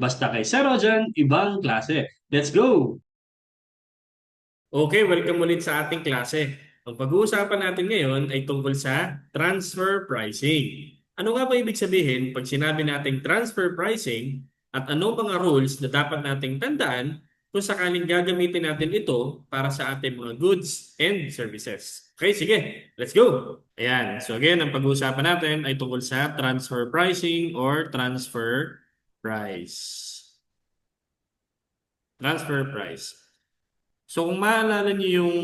Basta kay Sir Rojan, ibang klase. Let's go! Okay, welcome ulit sa ating klase. Ang pag-uusapan natin ngayon ay tungkol sa transfer pricing. Ano nga ba ibig sabihin pag sinabi nating transfer pricing at ano mga rules na dapat nating tandaan kung sakaling gagamitin natin ito para sa ating mga goods and services. Okay, sige, let's go! Ayan, so again, ang pag-uusapan natin ay tungkol sa transfer pricing or transfer price. Transfer price. So kung maalala niyo yung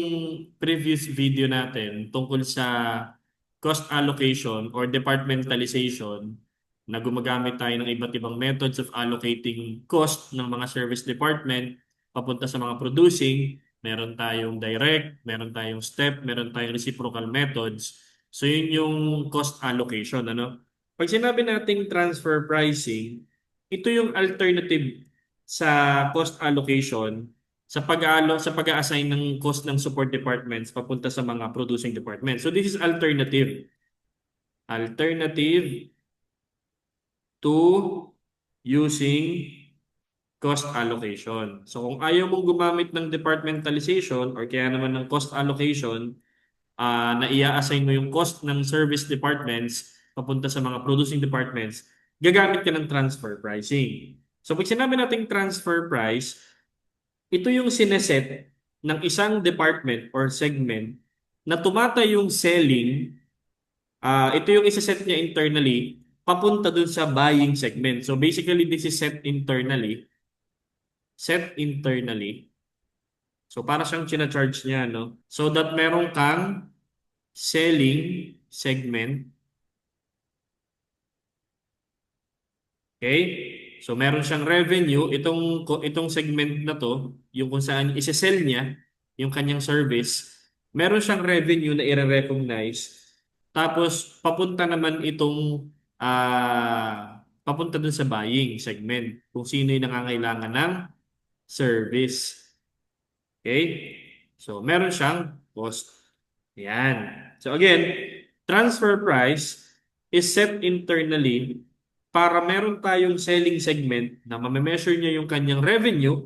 previous video natin tungkol sa cost allocation or departmentalization na gumagamit tayo ng iba't ibang methods of allocating cost ng mga service department papunta sa mga producing, meron tayong direct, meron tayong step, meron tayong reciprocal methods. So yun yung cost allocation, ano? Pag sinabi nating transfer pricing, ito yung alternative sa cost allocation sa pag-aalo sa pag-assign ng cost ng support departments papunta sa mga producing departments. So this is alternative. Alternative to using cost allocation. So kung ayaw mong gumamit ng departmentalization or kaya naman ng cost allocation, uh, na i-assign mo yung cost ng service departments papunta sa mga producing departments, gagamit ka ng transfer pricing. So pag sinabi nating transfer price, ito yung sineset ng isang department or segment na tumatay yung selling, uh, ito yung isa-set niya internally papunta dun sa buying segment. So basically, this is set internally. Set internally. So para siyang china-charge niya, no? So that meron kang selling segment. Okay? So meron siyang revenue, itong itong segment na to, yung kung saan ise-sell niya yung kanyang service, meron siyang revenue na i-recognize. Tapos papunta naman itong uh, papunta dun sa buying segment kung sino yung nangangailangan ng service. Okay? So, meron siyang cost. Yan. So, again, transfer price is set internally para meron tayong selling segment na mame-measure niya yung kanyang revenue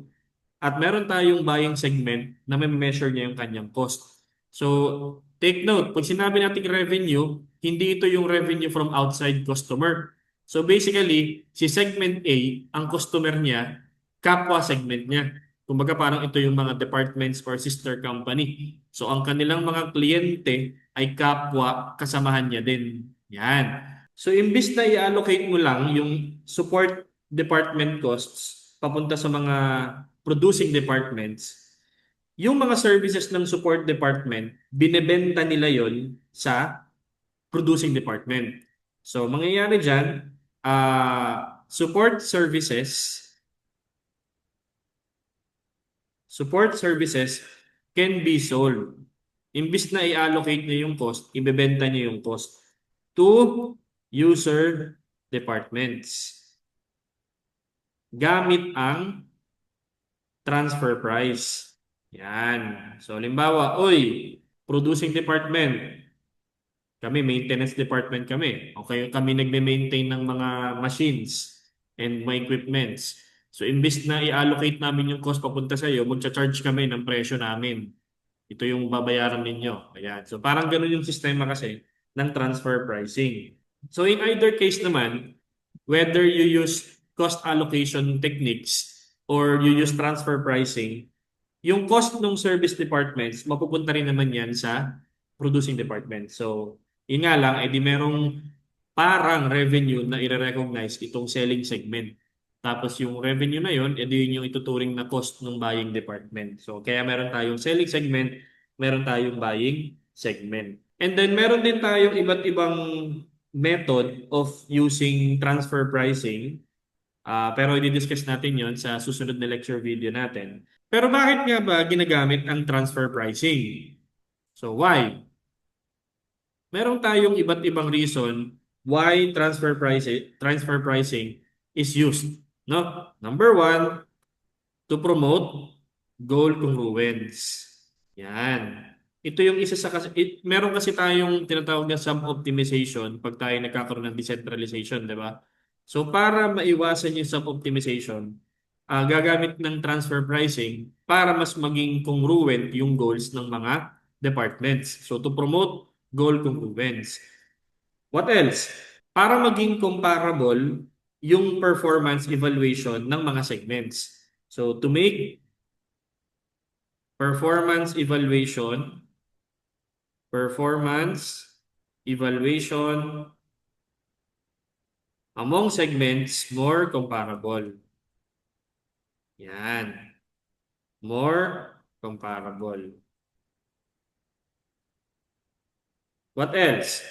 at meron tayong buying segment na mame-measure niya yung kanyang cost. So, take note, pag sinabi nating revenue, hindi ito yung revenue from outside customer. So basically, si segment A, ang customer niya, kapwa segment niya. Kumbaga parang ito yung mga departments or sister company. So ang kanilang mga kliyente ay kapwa kasamahan niya din. Yan. So imbis na i-allocate mo lang yung support department costs papunta sa mga producing departments, yung mga services ng support department, binebenta nila yon sa producing department. So mangyayari dyan, uh, support services support services can be sold. Imbis na i-allocate niyo yung cost, ibebenta niyo yung cost to user departments. Gamit ang transfer price. Yan. So, limbawa, oy, producing department, kami, maintenance department kami. Okay, kami nagme-maintain ng mga machines and my equipments. So, imbis na i-allocate namin yung cost papunta sa iyo, magcha-charge kami ng presyo namin. Ito yung babayaran ninyo. Ayan. So, parang ganun yung sistema kasi ng transfer pricing. So in either case naman, whether you use cost allocation techniques or you use transfer pricing, yung cost ng service departments, mapupunta rin naman yan sa producing department. So, yun nga lang, edi merong parang revenue na i-recognize itong selling segment. Tapos yung revenue na yun, edi yun yung ituturing na cost ng buying department. So, kaya meron tayong selling segment, meron tayong buying segment. And then meron din tayong iba't ibang method of using transfer pricing. Uh, pero i-discuss natin yon sa susunod na lecture video natin. Pero bakit nga ba ginagamit ang transfer pricing? So why? Meron tayong iba't ibang reason why transfer pricing transfer pricing is used. No? Number one, to promote goal congruence. Yan. Ito yung isa sa kasi it, meron kasi tayong tinatawag na sum optimization pag tayo nagkakaroon ng decentralization, 'di ba? So para maiwasan yung sub-optimization, ah, gagamit ng transfer pricing para mas maging congruent yung goals ng mga departments. So to promote goal congruence. What else? Para maging comparable yung performance evaluation ng mga segments. So to make performance evaluation performance evaluation among segments more comparable. Yan. More comparable. What else?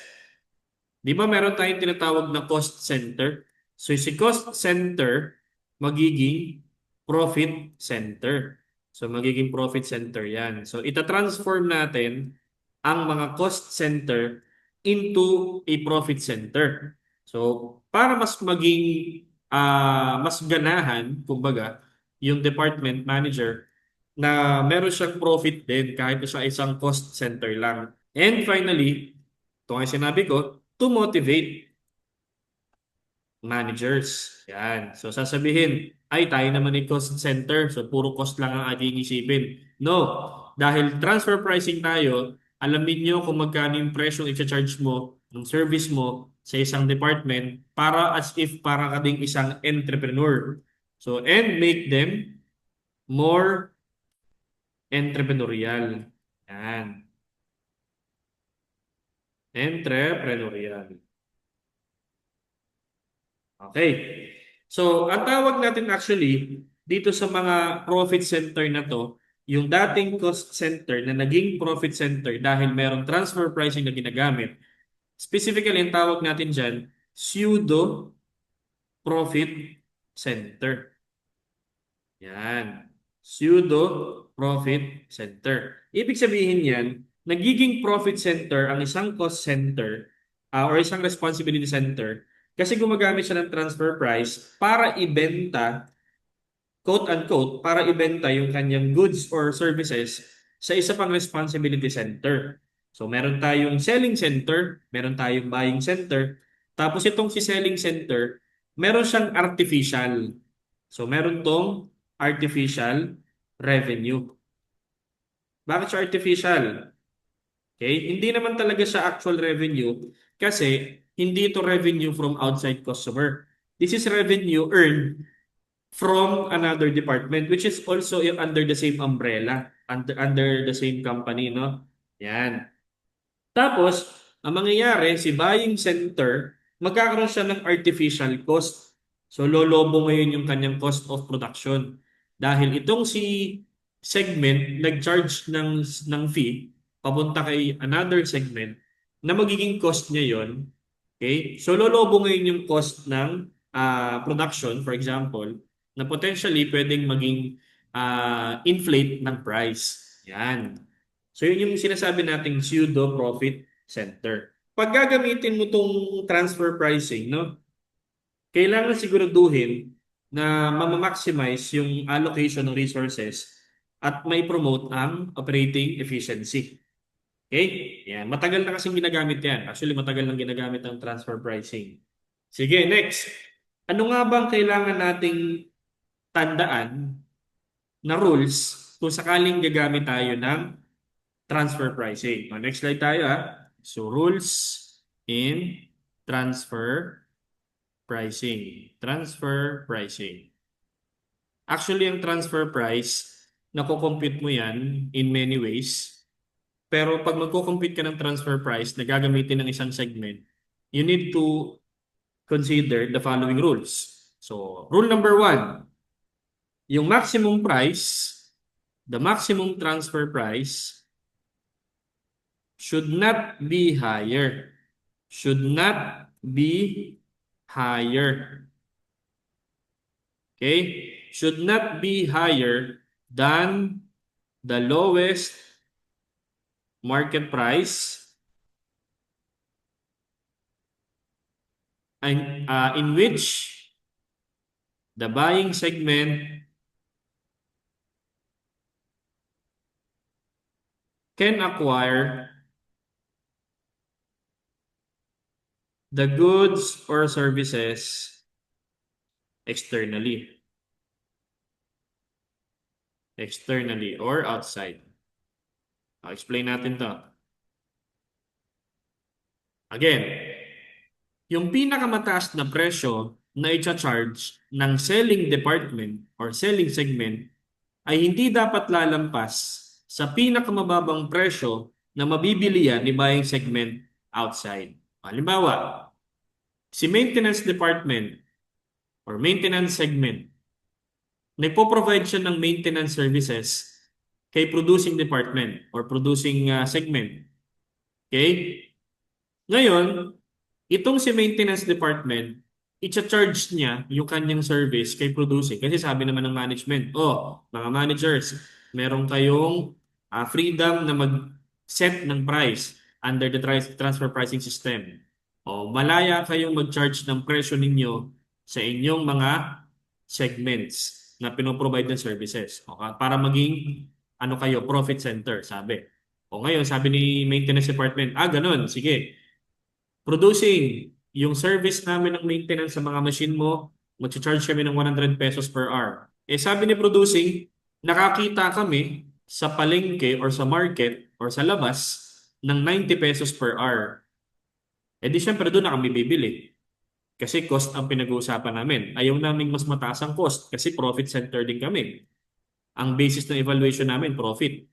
Di ba meron tayong tinatawag na cost center? So si cost center magiging profit center. So magiging profit center yan. So ita-transform natin ang mga cost center into a profit center. So para mas maging ah, mas ganahan, kumbaga, yung department manager na meron siyang profit din kahit siya isang cost center lang. And finally, ito nga sinabi ko, to motivate managers. Yan. So sasabihin, ay tayo naman ay cost center, so puro cost lang ang ating isipin. No, dahil transfer pricing tayo, alamin nyo kung magkano yung presyong i-charge mo ng service mo sa isang department para as if para ka ding isang entrepreneur. So, and make them more entrepreneurial. Yan. Entrepreneurial. Okay. So, ang tawag natin actually dito sa mga profit center na to, yung dating cost center na naging profit center dahil merong transfer pricing na ginagamit. Specifically, ang tawag natin dyan, pseudo profit center. Yan. Pseudo profit center. Ibig sabihin yan, nagiging profit center ang isang cost center ah, or isang responsibility center kasi gumagamit siya ng transfer price para ibenta, quote-unquote, para ibenta yung kanyang goods or services sa isa pang responsibility center. So, meron tayong selling center, meron tayong buying center, tapos itong si selling center, meron siyang artificial. So, meron tong artificial revenue. Bakit siya artificial? Okay? Hindi naman talaga siya actual revenue kasi hindi ito revenue from outside customer. This is revenue earned from another department which is also under the same umbrella, under, under the same company, no? Yan. Tapos, ang mangyayari, si buying center, magkakaroon siya ng artificial cost. So, lolobo ngayon yung kanyang cost of production. Dahil itong si segment, nag-charge ng, ng fee, papunta kay another segment, na magiging cost niya yon Okay? So, lolobo ngayon yung cost ng ah, production, for example, na potentially pwedeng maging ah, inflate ng price. Yan. So, yun yung sinasabi nating pseudo profit center. Pag gagamitin mo tong transfer pricing, no? Kailangan siguraduhin na ma-maximize yung allocation ng resources at may promote ang operating efficiency. Okay? Yan. Matagal na kasing ginagamit yan. Actually, matagal nang ginagamit ang transfer pricing. Sige, next. Ano nga bang kailangan nating tandaan na rules kung sakaling gagamit tayo ng transfer pricing? O, next slide tayo ha. So, rules in transfer pricing. Transfer pricing. Actually, ang transfer price, nako-compute mo yan in many ways. Pero pag magko-compute ka ng transfer price na gagamitin ng isang segment, you need to consider the following rules. So, rule number one, yung maximum price, the maximum transfer price should not be higher. Should not be higher. Okay? Should not be higher than the lowest market price and uh, in which the buying segment can acquire the goods or services externally. Externally or outside. I'll explain natin to. Again, yung pinakamataas na presyo na i-charge ng selling department or selling segment ay hindi dapat lalampas sa pinakamababang presyo na mabibili yan ni buying segment outside. Halimbawa, si maintenance department or maintenance segment, nagpo-provide siya ng maintenance services kay producing department or producing uh, segment. Okay? Ngayon, itong si maintenance department, i-charge niya yung kanyang service kay producing. Kasi sabi naman ng management, oh, mga managers, meron kayong uh, freedom na mag-set ng price under the transfer pricing system. O malaya kayong mag-charge ng presyo ninyo sa inyong mga segments na pinoprovide ng services. O, para maging ano kayo, profit center, sabi. O ngayon, sabi ni maintenance department, ah, ganun, sige. Producing, yung service namin ng maintenance sa mga machine mo, mag-charge kami ng 100 pesos per hour. Eh sabi ni producing, nakakita kami sa palengke or sa market or sa labas ng 90 pesos per hour. Eh di syempre doon na kami bibili. Kasi cost ang pinag-uusapan namin. Ayaw namin mas mataas ang cost kasi profit center din kami. Ang basis ng evaluation namin, profit.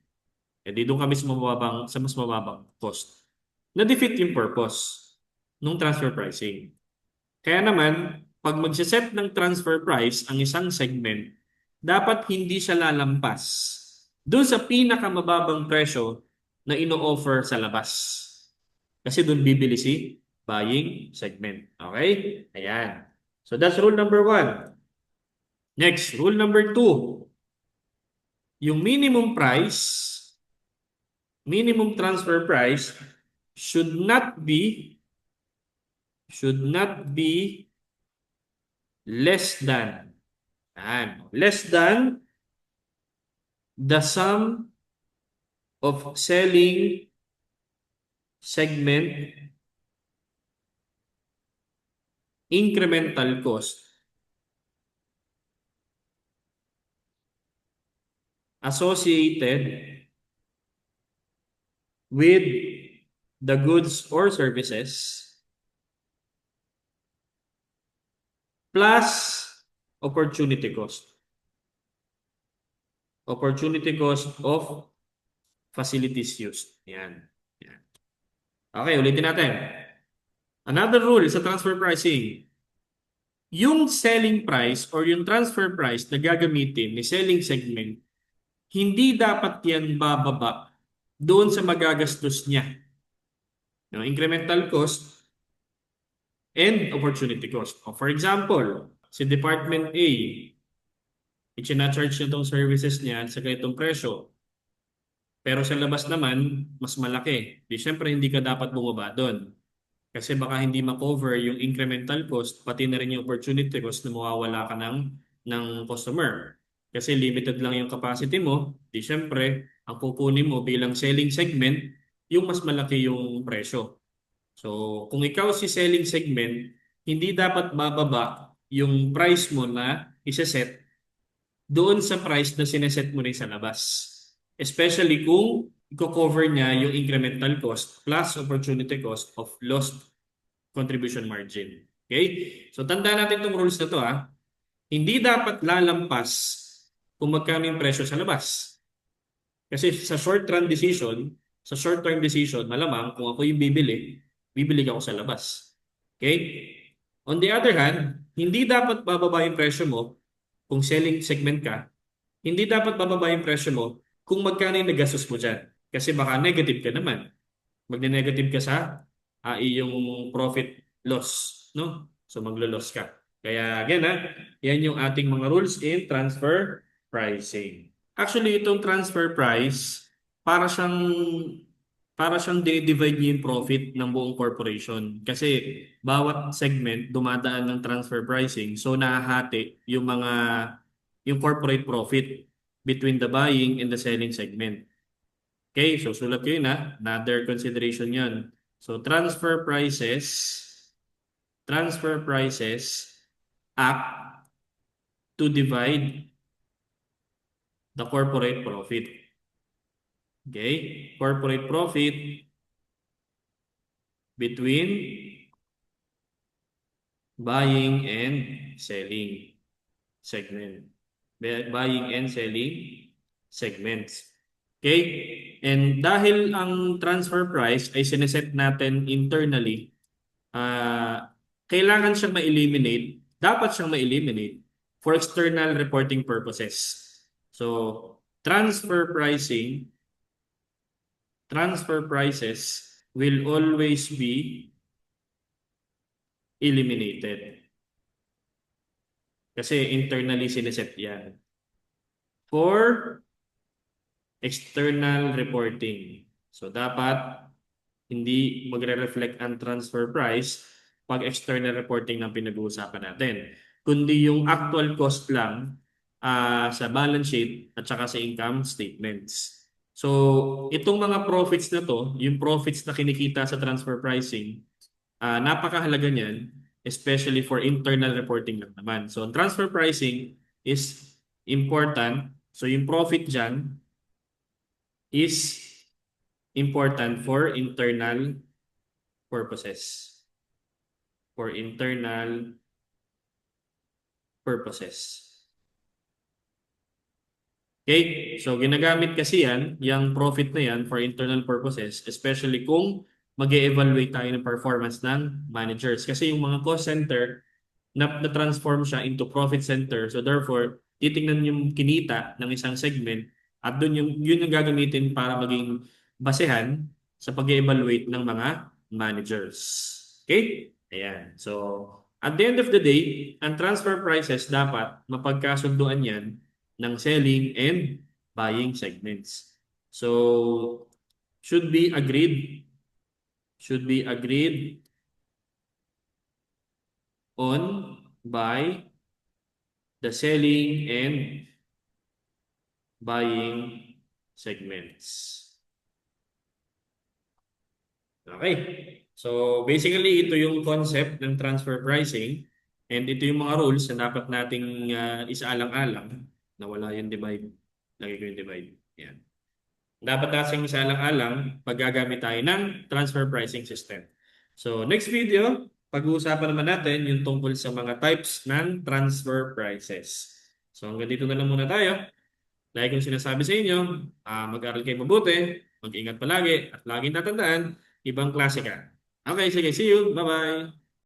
Eh di doon kami sa, mababang, sa mas mababang cost. Na-defeat yung purpose ng transfer pricing. Kaya naman, pag magsiset ng transfer price ang isang segment, dapat hindi siya lalampas doon sa pinakamababang presyo na ino-offer sa labas. Kasi doon bibili si buying segment. Okay? Ayan. So that's rule number one. Next, rule number two. Yung minimum price, minimum transfer price should not be should not be less than Ayan. less than the sum of selling segment incremental cost associated with the goods or services plus opportunity cost. Opportunity cost of facilities used. Yan. Yan. Okay, ulitin natin. Another rule sa transfer pricing. Yung selling price or yung transfer price na gagamitin ni selling segment, hindi dapat yan bababa doon sa magagastos niya. No, incremental cost and opportunity cost. For example, si Department A, ichina-charge niya itong services niya sa ganitong presyo. Pero sa labas naman, mas malaki. Di syempre hindi ka dapat bumaba doon. Kasi baka hindi ma-cover yung incremental cost, pati na rin yung opportunity cost na mawawala ka ng, ng customer. Kasi limited lang yung capacity mo, di syempre, ang kukunin mo bilang selling segment, yung mas malaki yung presyo. So, kung ikaw si selling segment, hindi dapat bababa yung price mo na isa-set doon sa price na sineset mo rin sa labas. Especially kung i-cover niya yung incremental cost plus opportunity cost of lost contribution margin. Okay? So tandaan natin itong rules na to ha. Hindi dapat lalampas kung magkano presyo sa labas. Kasi sa short run decision, sa short term decision, malamang kung ako yung bibili, bibili ako sa labas. Okay? On the other hand, hindi dapat bababa yung presyo mo kung selling segment ka. Hindi dapat bababa yung presyo mo kung magkano yung nagastos mo dyan. Kasi baka negative ka naman. Magne-negative ka sa uh, iyong profit loss. No? So maglo-loss ka. Kaya again, ha, yan yung ating mga rules in transfer pricing. Actually, itong transfer price, para siyang para siyang dinidivide niya yung profit ng buong corporation. Kasi bawat segment dumadaan ng transfer pricing. So nahahati yung mga yung corporate profit between the buying and the selling segment. Okay, so sulat ko yun ha. Another consideration yun. So transfer prices, transfer prices act to divide the corporate profit. Okay? Corporate profit between buying and selling segment. Bu- Buying and selling segments. Okay? And dahil ang transfer price ay sineset natin internally, ah kailangan siyang ma-eliminate, dapat siyang ma-eliminate for external reporting purposes. So, transfer pricing, transfer prices will always be eliminated. Kasi internally sineset yan. For external reporting. So, dapat hindi magre-reflect ang transfer price pag external reporting ng pinag-uusapan natin. Kundi yung actual cost lang ah, sa balance sheet at saka sa income statements. So, itong mga profits na to, yung profits na kinikita sa transfer pricing, ah, napakahalaga niyan, especially for internal reporting lang naman. So, ang transfer pricing is important. So, yung profit dyan is important for internal purposes. For internal purposes. Okay, so ginagamit kasi yan, yung profit na yan for internal purposes, especially kung mag evaluate tayo ng performance ng managers. Kasi yung mga cost center, na, na-transform siya into profit center. So therefore, titingnan yung kinita ng isang segment at doon yung, yun yung gagamitin para maging basehan sa pag evaluate ng mga managers. Okay? Ayan. So, at the end of the day, ang transfer prices dapat mapagkasunduan yan ng selling and buying segments. So, should be agreed should be agreed on by the selling and buying segments. Okay. So, basically, ito yung concept ng transfer pricing and ito yung mga rules na dapat nating uh, isaalang-alang na wala yung divide. Lagay ko yung divide. Yan. Dapat nating isaalang-alang pag gagamit tayo ng transfer pricing system. So, next video, pag-uusapan naman natin yung tungkol sa mga types ng transfer prices. So, hanggang dito na lang muna tayo. Lagi kong sinasabi sa inyo, ah, mag-aral kayo mabuti, mag-ingat palagi, at laging tatandaan, ibang klase ka. Okay, sige, see you. Bye-bye.